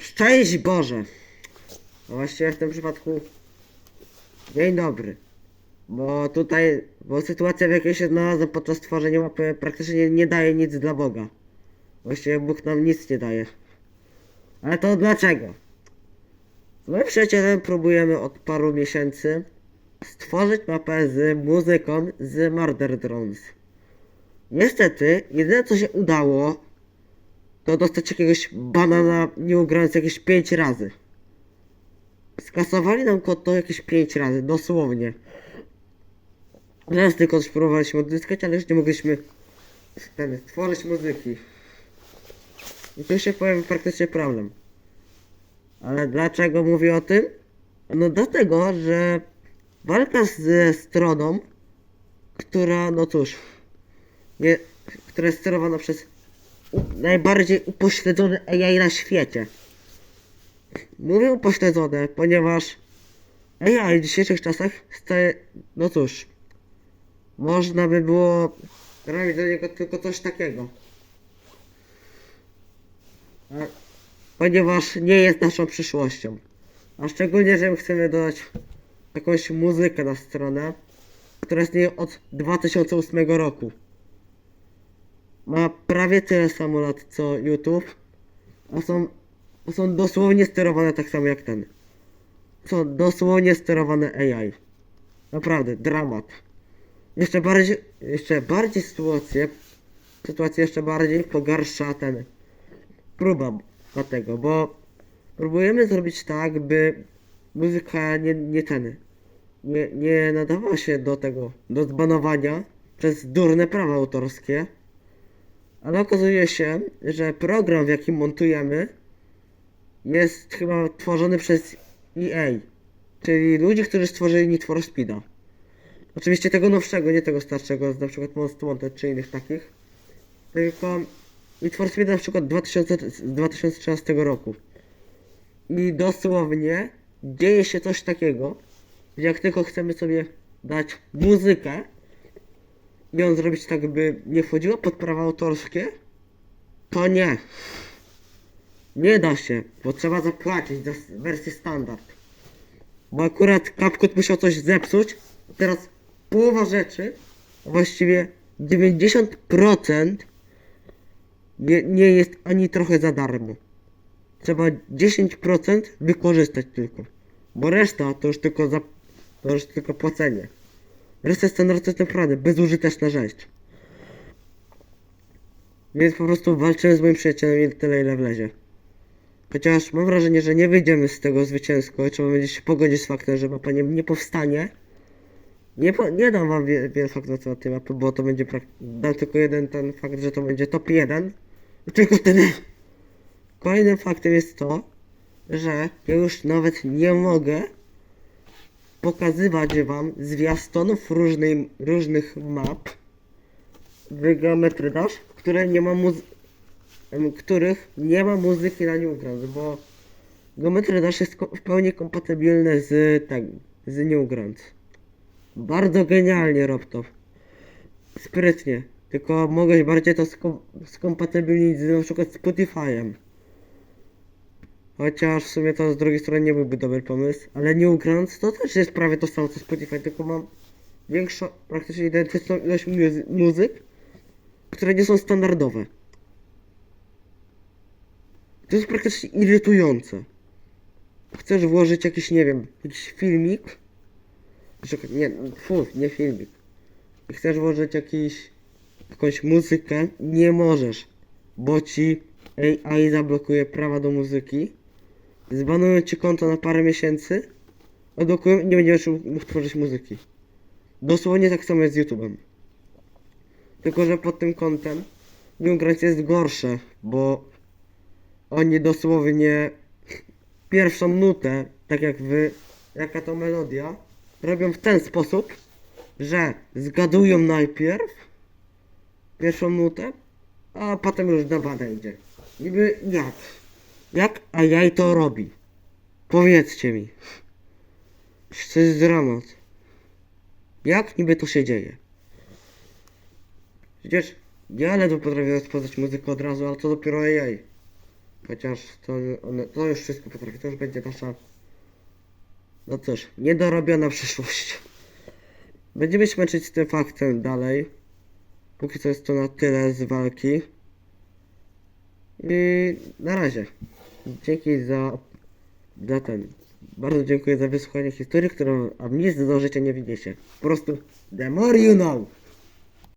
Szczęść Boże! No właściwie w tym przypadku dzień dobry. Bo tutaj, bo sytuacja w jakiej się znalazłem podczas tworzenia mapy praktycznie nie, daje nic dla Boga. Właściwie Bóg nam nic nie daje. Ale to dlaczego? Z moim przyjacielem próbujemy od paru miesięcy stworzyć mapę z muzyką z Murder Drones. Niestety, jedyne co się udało, to dostać jakiegoś banana nie ugrając jakieś 5 razy. Skasowali nam konto jakieś 5 razy, dosłownie. Raz tylko spróbowaliśmy odzyskać, ale już nie mogliśmy ten, stworzyć muzyki. I tu się pojawił praktycznie problem. Ale dlaczego mówię o tym? No dlatego, że walka ze stroną, która, no cóż, nie, która jest sterowana przez najbardziej upośledzony AI na świecie. Mówię upośledzone, ponieważ AI w dzisiejszych czasach staje, no cóż, można by było robić do niego tylko coś takiego. Ponieważ nie jest naszą przyszłością. A szczególnie, że chcemy dodać jakąś muzykę na stronę, która istnieje od 2008 roku. Ma prawie tyle samo lat co YouTube, a są, a są dosłownie sterowane tak samo jak ten. Są dosłownie sterowane AI. Naprawdę, dramat. Jeszcze bardziej, jeszcze bardziej sytuację, sytuację jeszcze bardziej pogarsza ten próba dlatego, bo próbujemy zrobić tak, by muzyka nie, nie ten, nie, nie nadawała się do tego, do zbanowania przez durne prawa autorskie, ale okazuje się, że program w jakim montujemy jest chyba tworzony przez EA, czyli ludzi, którzy stworzyli Need for Speeda. Oczywiście tego nowszego, nie tego starszego, z na przykład Most Wanted czy innych takich. Tylko Need for na przykład 2000, z 2013 roku. I dosłownie dzieje się coś takiego, jak tylko chcemy sobie dać muzykę ją zrobić tak, by nie wchodziło pod prawa autorskie, to nie. Nie da się, bo trzeba zapłacić za wersję standard. Bo akurat CapCut musiał coś zepsuć. Teraz połowa rzeczy, właściwie 90% nie, nie jest ani trochę za darmo. Trzeba 10% wykorzystać tylko. Bo reszta to już tylko za, to już tylko płacenie. Standard to jest naprawdę bezużyteczna rzecz. Więc po prostu walczymy z moim przyjacielem i tyle ile wlezie. Chociaż mam wrażenie, że nie wyjdziemy z tego zwycięsko i trzeba będzie się pogodzić z faktem, że mapa nie, nie powstanie. Nie, po, nie dam wam wie, wiele faktów na tej mapy, bo to będzie dam tylko jeden ten fakt, że to będzie top 1. I tylko tyle. Kolejnym faktem jest to, że ja już nawet nie mogę pokazywać wam zwiastunów różnej, różnych map w Geometry Dash, które nie ma muzy- których nie ma muzyki na Newgrounds, bo Geometry Dash jest w pełni kompatybilny z tak, z Newgrounds. Bardzo genialnie rob to. Sprytnie. Tylko mogłeś bardziej to skom skompatybilnić z na przykład Spotify'em. Chociaż w sumie to z drugiej strony nie byłby dobry pomysł. Ale Newgrounds to też jest prawie to samo co Spotify, tylko mam większą, praktycznie identyczną ilość muzy muzyk, które nie są standardowe. To jest praktycznie irytujące. Chcesz włożyć jakiś, nie wiem, jakiś filmik, Czekaj, nie, fu, nie filmik. Chcesz włożyć jakiś, jakąś muzykę, nie możesz, bo ci AI zablokuje prawa do muzyki, zbanują ci konto na parę miesięcy, odblokują i nie będziesz mógł tworzyć muzyki. Dosłownie tak samo jest z YouTube'em. Tylko, że pod tym kątem Newgrounds jest gorsze, bo oni dosłownie pierwszą nutę, tak jak wy, jaka to melodia, robią w ten sposób, że zgadują najpierw pierwszą nutę, a potem już na badę idzie. Niby jak? Jak AI to robi? Powiedzcie mi. To jest dramat. Jak niby to się dzieje? Przecież ja ledwo potrafię rozpoznać muzykę od razu, ale to dopiero AI. Chociaż to, one, to już wszystko potrafi, to już będzie nasza, no cóż, niedorobiona przyszłość. Będziemy się męczyć z tym faktem dalej. Póki co jest to na tyle z walki. I na razie. Dzięki za, za ten. Bardzo dziękuję za wysłuchanie historii, którą a nic do życia nie widzicie. Po prostu the more you know.